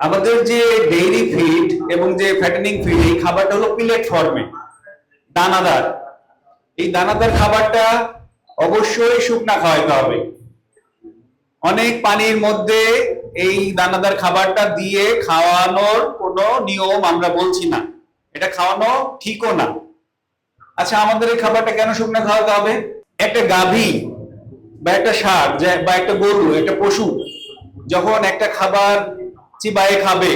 আমাদের যে dairy feed এবং যে ফ্যাটেনিং ফিড এই খাবারটা হলো পিলেট ফর্মে দানাদার। এই দানাদার খাবারটা অবশ্যই শুকনা খাওয়াইতে হবে। অনেক পানির মধ্যে এই দানাদার খাবারটা দিয়ে খাওয়ানোর কোনো নিয়ম আমরা বলছি না। এটা খাওয়ানো ঠিকও না। আচ্ছা আমাদের এই খাবারটা কেন শুকনা খাওয়াতে হবে? একটা গাভী বা একটা যে- বা একটা গরু, একটা পশু, যখন একটা খাবার চিবায়ে খাবে।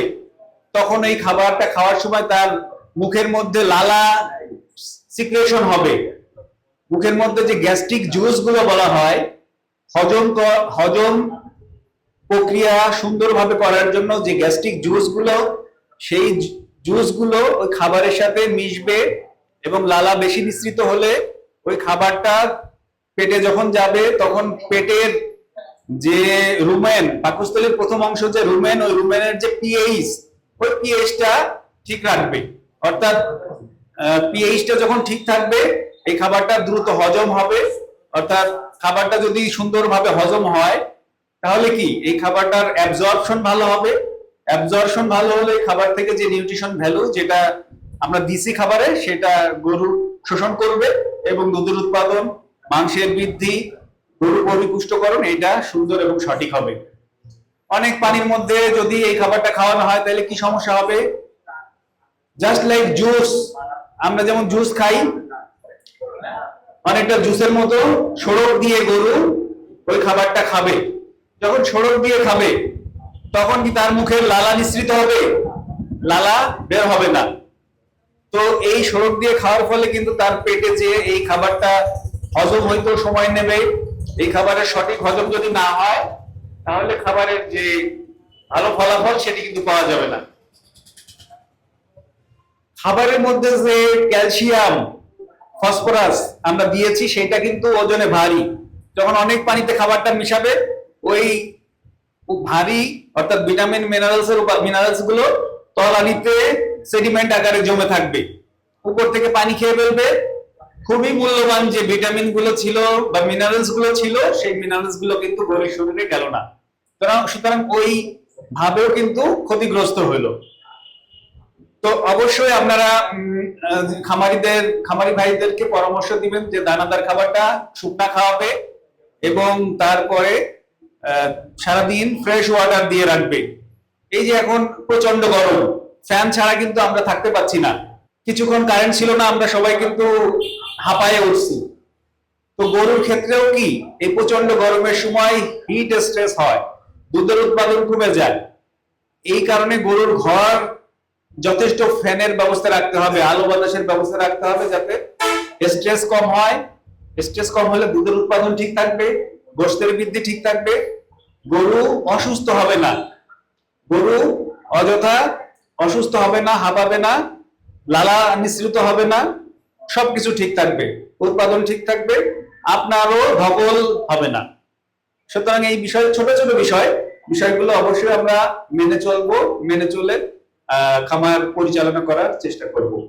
তখন এই খাবারটা খাওয়ার সময় তার মুখের মধ্যে লালা সিক্রেশন হবে। মুখের মধ্যে যে গ্যাস্ট্রিক জুসগুলো বলা হয়, হজম হজম প্রক্রিয়া সুন্দরভাবে করার জন্য যে গ্যাস্ট্রিক জুসগুলো, সেই জুসগুলো ওই খাবারের সাথে মিশবে এবং লালা বেশি মিশ্রিত হলে ওই খাবারটা পেটে যখন যাবে, তখন পেটের যে রুমেন, পাকস্থলীর প্রথম অংশ যে রুমেন, ওই রুমেনের যে পিএইচ ওই পিএইচটা ঠিক রাখবে। অর্থাৎ পিএইচটা যখন ঠিক থাকবে, এই খাবারটা দ্রুত হজম হবে। অর্থাৎ, খাবারটা যদি সুন্দরভাবে হজম হয়, তাহলে কি? এই খাবারটার অ্যাবজর্পশন ভালো হবে। অ্যাবজর্পশন ভালো হলে খাবার থেকে যে নিউট্রিশন ভ্যালু যেটা আমরা দিছি খাবারে, সেটা গরু শোষণ করবে এবং দুধের উৎপাদন, মাংসের বৃদ্ধি গরু পরিপুষ্টকরণ এটা সুন্দর এবং সঠিক হবে। অনেক পানির মধ্যে যদি এই খাবারটা খাওয়ানো হয়, তাহলে কি সমস্যা হবে? জাস্ট লাইক জুস আমরা যেমন জুস খাই, অনেকটা জুসের মতো সড়ক দিয়ে গরু ওই খাবারটা খাবে। যখন সড়ক দিয়ে খাবে, তখন কি তার মুখে লালা নিঃসৃত হবে? লালা বের হবে না। তো এই সড়ক দিয়ে খাওয়ার ফলে কিন্তু তার পেটে যে এই খাবারটা হজম হইতেও সময় নেবে এই খাবারের সঠিক হজম যদি না হয়, তাহলে খাবারের যে ভালো ফলাফল সেটি কিন্তু পাওয়া যাবে না। খাবারের মধ্যে যে ক্যালসিয়াম, ফসফরাস আমরা দিয়েছি, সেটা কিন্তু ওজনে ভারী। যখন অনেক পানিতে খাবারটা মিশাবে, ওই ভারী অর্থাৎ ভিটামিন মিনারেলস এর মিনারেলসগুলো তলানিতে সেডিমেন্ট আকারে জমে থাকবে। উপর থেকে পানি খেয়ে ফেলবে খুবই মূল্যবান যে ভিটামিনগুলো ছিল বা মিনারেলসগুলো ছিল, সেই মিনারেলসগুলো কিন্তু গরিব শরীরে গেল না। সুতরাং ওই ভাবেও কিন্তু ক্ষতিগ্রস্ত হইল। তো অবশ্যই আপনারা খামারিদের, খামারি ভাইদেরকে পরামর্শ দিবেন যে দানাদার খাবারটা শুকনা খাওয়াবে এবং তারপরে সারাদিন ফ্রেশ ওয়াটার দিয়ে রাখবে। এই যে এখন প্রচণ্ড গরম ফ্যান ছাড়া কিন্তু আমরা থাকতে পাচ্ছি না। কিছুক্ষণ কারেন্ট ছিল না, আমরা সবাই কিন্তু হাঁপায়ে উঠছি। তো গরুর ক্ষেত্রেও কি এই প্রচণ্ড গরমের সময় হিট স্ট্রেস হয়, দুধের উৎপাদন কমে যায়। এই কারণে গরুর ঘর যথেষ্ট ফ্যানের ব্যবস্থা রাখতে হবে, আলো বাতাসের ব্যবস্থা রাখতে হবে যাতে স্ট্রেস কম হয়। স্ট্রেস কম হলে দুধের উৎপাদন ঠিক থাকবে, গোষ্ঠের বৃদ্ধি ঠিক থাকবে। গরু অসুস্থ হবে না। গরু অযথা অসুস্থ হবে না, হাঁপাবে না, লালা নিঃসৃত হবে না। সবকিছু ঠিক থাকবে, উৎপাদন ঠিক থাকবে, আপনারও ধকল হবে না। সুতরাং এই বিষয় ছোট ছোট বিষয়, বিষয়গুলো অবশ্যই আমরা মেনে চলবো, মেনে চলে খামার পরিচালনা করার চেষ্টা করব।